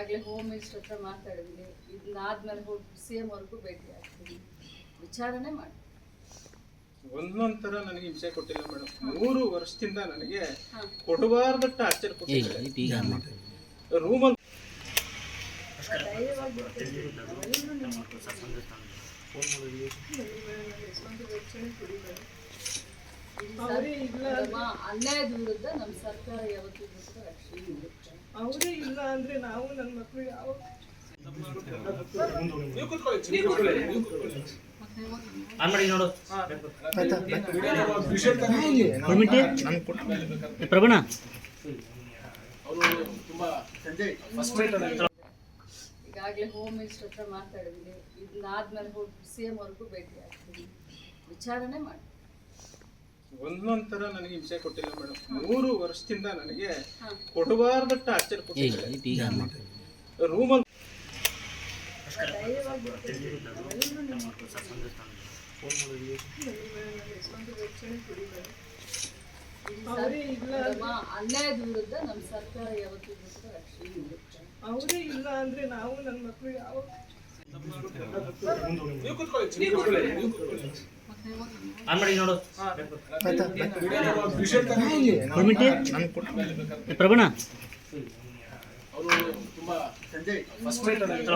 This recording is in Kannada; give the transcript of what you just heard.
ಈಗಾಗಲೇ ಹೋಮ್ ಮಿನಿಸ್ಟರ್ ಹತ್ರ ಮಾತಾಡಿದ್ದೀನಿ ಇದನ್ನಾದ್ಮೇಲೆ ಹೋಗಿ ಸಿ ಎಂ ಅವ್ರಿಗೂ ಭೇಟಿ ಆಗ್ತೀನಿ. ವಿಚಾರಣೆ ಮಾಡಿ. ಒಂದೊಂದ್ ತರ ನನಗೆ ವಿಷಯ ಕೊಟ್ಟಿಲ್ಲ ಮೇಡಮ್ ಮೂರು ವರ್ಷದಿಂದ ನನಗೆ ಕೊಡಬಾರ್ದಟ್ಟ ಕೊಡಬಾರ್ದ ಟಾರ್ಚರ್ ಕೊಟ್ಟಿದ್ದಾರೆ ರೂಮಲ್ಲಿ ಅನ್ಯಾಯದ ವಿರುದ್ಧ ನಮ್ಮ ಸರ್ಕಾರ ಯಾವತ್ತೂ ಕೂಡ ಅವರೇ ಇಲ್ಲ ಅಂದ್ರೆ ನಾವು ನನ್ನ ಮಕ್ಕಳು ಯಾವ ನೀವು ಕೂತ್ಕೊಳ್ಳಿ, ನೀವು ಕೂತ್ಕೊಳ್ಳಿ, ಆನ್ ಮಾಡಿ ನೋಡು. ವಿಷಯ ತಗೊಂಡು ಪ್ರಭಣ ಅವರು ತುಂಬಾ ಸಂಜೆ ಫಸ್ಟ್ ನೈಟ್ ಈಗಾಗಲೇ ಹೋಮ್ ಮಿನಿಸ್ಟರ್ ಹತ್ರ ಮಾತಾಡಿದ್ದೀನಿ. ಇದನ್ನಾದ್ಮೇಲೆ ಹೋಗಿ ಸಿ ಎಂ ಅವ್ರಿಗೂ ಭೇಟಿ ಆಗ್ತೀನಿ. ವಿಚಾರಣೆ ಮಾಡಿ ಒಂದೊಂದ್ ತರ ನನಗೆ ವಿಷಯ ಕೊಟ್ಟಿಲ್ಲ ಮೇಡಮ್. ಮೂರು ವರ್ಷದಿಂದ ನನಗೆ ಕೊಡಬಾರ್ದಟ್ಟ ಆಶ್ಚರ್ಯ ಟಾರ್ಚರ್ ಕೊಟ್ಟಿದ್ದಾರೆ ರೂಮಲ್ಲಿ ಅವರೇ ಇಲ್ಲ ನಮ್ಮ ಅನ್ಯಾಯದ ವಿರುದ್ಧ ನಮ್ಮ ಸರ್ಕಾರ ಯಾವತ್ತೂ ಕೂಡ ರಕ್ಷಣೆ ಅವರೇ ಇಲ್ಲ ಅಂದ್ರೆ ನಾವು ನನ್ನ ಮಕ್ಕಳು ಯಾವ ಮಾಡಿ ನೋಡು. ಪ್ರಭಣ ಅವರು ತುಂಬಾ ಸಂಜೆ ಫಸ್ಟ್ ನೈಟ್